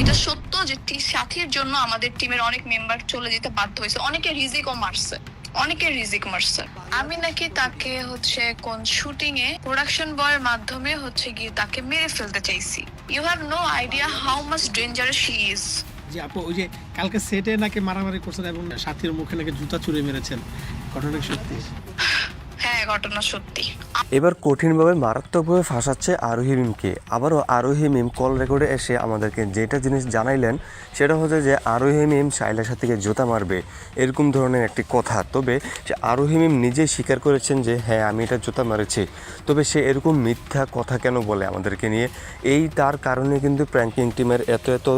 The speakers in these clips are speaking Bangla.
এটা সত্য যে সাথীর জন্য আমাদের টিমের অনেক মেম্বার চলে যেতে বাধ্য হয়েছে। অনেকে রিজিকও মারছে। অনেকে রিজিক মারছে। আমি নাকি তাকে হচ্ছে কোন শুটিং এ প্রোডাকশন বয়ের মাধ্যমে হচ্ছে গিয়ে তাকে মেরে ফেলতে চাইছি। You have no idea how much dangerous she is যে আপু, ওই যে কালকে সেটে নাকি মারামারি করছেন এবং সাথীর মুখে নাকি জুতা চুরে মেরেছেন। ঘটনা সত্যি? হ্যাঁ ঘটনা সত্যি। এবার কঠিনভাবে মারাত্মকভাবে ফাঁসাচ্ছে আরোহী মিমকে। আবারও আরোহী মিম কল রেকর্ডে এসে আমাদেরকে যেটা জিনিস জানাইলেন, সেটা হচ্ছে যে আরোহী মিম শাইলার সাথে জোতা মারবে, এরকম ধরনের একটি কথা। তবে সে আরোহী মিম নিজেই স্বীকার করেছেন যে হ্যাঁ আমি এটা জোতা মারেছি। তবে সে এরকম মিথ্যা কথা কেন বলে আমাদেরকে নিয়ে? এই তার কারণে কিন্তু প্র্যাঙ্কিং টিমের এত এত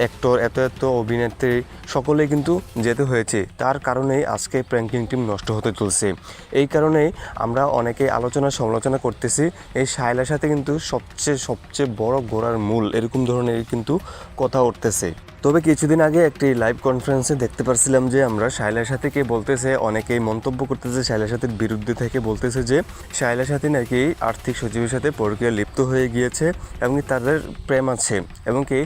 অ্যাক্টর এত এত অভিনেত্রী সকলেই কিন্তু যেতে হয়েছে। তার কারণেই আজকে প্র্যাঙ্কিং টিম নষ্ট হতে চলছে। এই কারণেই আমরা অনেকে আলোচনা সমালোচনা করতেছি। এই সাইলার সাথে কিন্তু সবচেয়ে সবচেয়ে বড় গোড়ার মূল এরকম ধরনের কিন্তু কথা উঠতেছে। তবে কিছুদিন আগে একটি লাইভ কনফারেন্সে দেখতে পারছিলাম যে আমরা শায়লার সাথে কে বলতেছে, অনেকেই মন্তব্য করতেছে শায়লার সাথীর বিরুদ্ধে থেকে বলতেছে যে শায়লার সাথী নাকি আর্থিক সচিবের সাথে প্রক্রিয়া লিপ্ত হয়ে গিয়েছে এবং তাদের প্রেম আছে এবং কি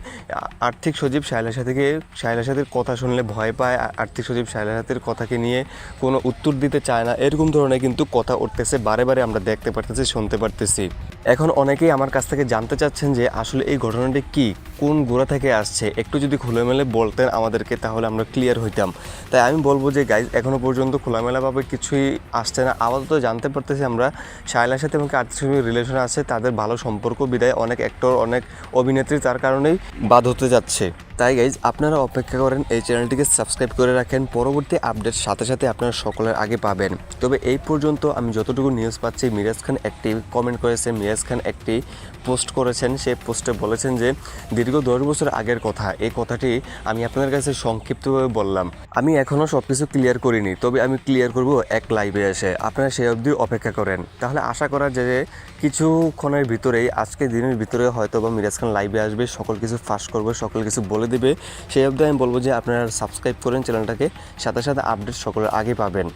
আর্থিক সচিব শায়লার সাথীকে শায়লার সাথীর কথা শুনলে ভয় পায় আর্থিক সচিব শায়লার সাথীর কথাকে নিয়ে কোনো উত্তর দিতে চায় না, এরকম ধরনের কিন্তু কথা উঠতেছে, বারে বারে আমরা দেখতে পারতেছি, শুনতে পারতেছি। এখন অনেকেই আমার কাছ থেকে জানতে চাচ্ছেন যে আসলে এই ঘটনাটি কি, কোন গোড়া থেকে আসছে? একটু যদি খোলামেলা বলতেন আমাদেরকে তাহলে আমরা ক্লিয়ার হইতাম। তাই আমি বলব যে গাইজ এখনও পর্যন্ত খোলামেলাভাবে কিছুই আসছে না। আপাতত জানতে পারতেছি আমরা শায়লার সাথে এবং আর্থিক রিলেশন আছে, তাদের ভালো সম্পর্ক, বিদায় অনেক অ্যাক্টর অনেক অভিনেত্রী তার কারণেই বাদ হতে যাচ্ছে। তাই গাইজ আপনারা অপেক্ষা করেন, এই চ্যানেলটিকে সাবস্ক্রাইব করে রাখেন, পরবর্তী আপডেট সাথে সাথে আপনারা সকলের আগে পাবেন। তবে এই পর্যন্ত আমি যতটুকু নিউজ পাচ্ছি, মিরাজ খান একটি কমেন্ট করেছে মিরাজ খান একটি পোস্ট করেছেন, সেই পোস্টে বলেছেন যে, দীর্ঘ দশ বছর আগের কথা, এই কথাটি আমি আপনাদের কাছে সংক্ষিপ্তভাবে বললাম। আমি এখনও সব কিছু ক্লিয়ার করিনি, তবে আমি ক্লিয়ার করব এক লাইভে এসে। আপনারা সেই অবধি অপেক্ষা করেন। তাহলে আশা করা যে, কিছুক্ষণের ভিতরেই আজকে দিনের ভিতরে হয়তো বা মিরাজ খান লাইভে আসবে, সকল কিছু ফাঁস করবে, সকল কিছু বলে দেবে। সেই অবধি আমি বলব যে আপনারা সাবস্ক্রাইব করেন চ্যানেলটাকে সাথে সাথে আপডেট সকলের আগে পাবেন।